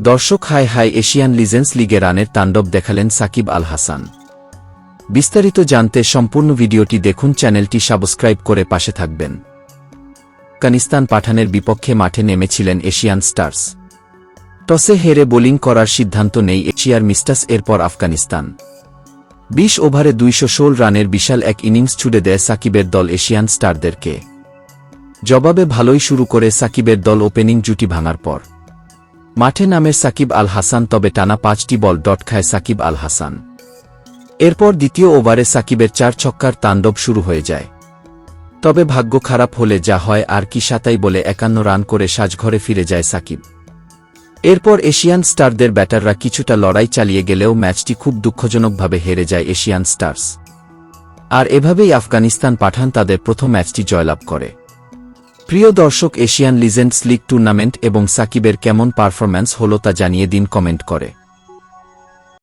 দর্শক high high Asian legends লিগে রানের তাণ্ডব দেখালেন সাকিব আল হাসান। বিস্তারিত জানতে সম্পূর্ণ ভিডিওটি দেখুন, চ্যানেলটি সাবস্ক্রাইব করে পাশে থাকবেন। আফগানিস্তান পাঠানের বিপক্ষে মাঠে নেমেছিলেন এশিয়ান স্টার্স। টসে হেরে বোলিং করার সিদ্ধান্ত নেই এশিয়ার মিস্টাস এরপর আফগানিস্তান। বিশ ওভারে দুইশো ষোল রানের বিশাল এক ইনিংস ছুড়ে দেয় সাকিবের দল এশিয়ান স্টারদেরকে। জবাবে ভালোই শুরু করে সাকিবের দল ওপেনিং জুটি ভাঙার পর। মাঠে নামে সাকিব আল হাসান, তবে টানা পাঁচটি বল ডট খায় সাকিব আল হাসান। এরপর দ্বিতীয় ওভারে সাকিবের চার ছক্কার তাণ্ডব শুরু হয়ে যায়। তবে ভাগ্য খারাপ হলে যা হয় আর কি সাতাই বলে একান্ন রান করে সাজঘরে ফিরে যায় সাকিব। এরপর এশিয়ান স্টারদের ব্যাটাররা কিছুটা লড়াই চালিয়ে গেলেও ম্যাচটি খুব দুঃখজনকভাবে হেরে যায় এশিয়ান স্টার্স। আর এভাবেই আফগানিস্তান পাঠান তাদের প্রথম ম্যাচটি জয়লাভ করে। প্রিয় দর্শক, এশিয়ান লিজেন্ডস লিগ টুর্নামেন্ট এবং সাকিবের কেমন পারফরম্যান্স হল তা জানিয়ে দিন কমেন্ট করে।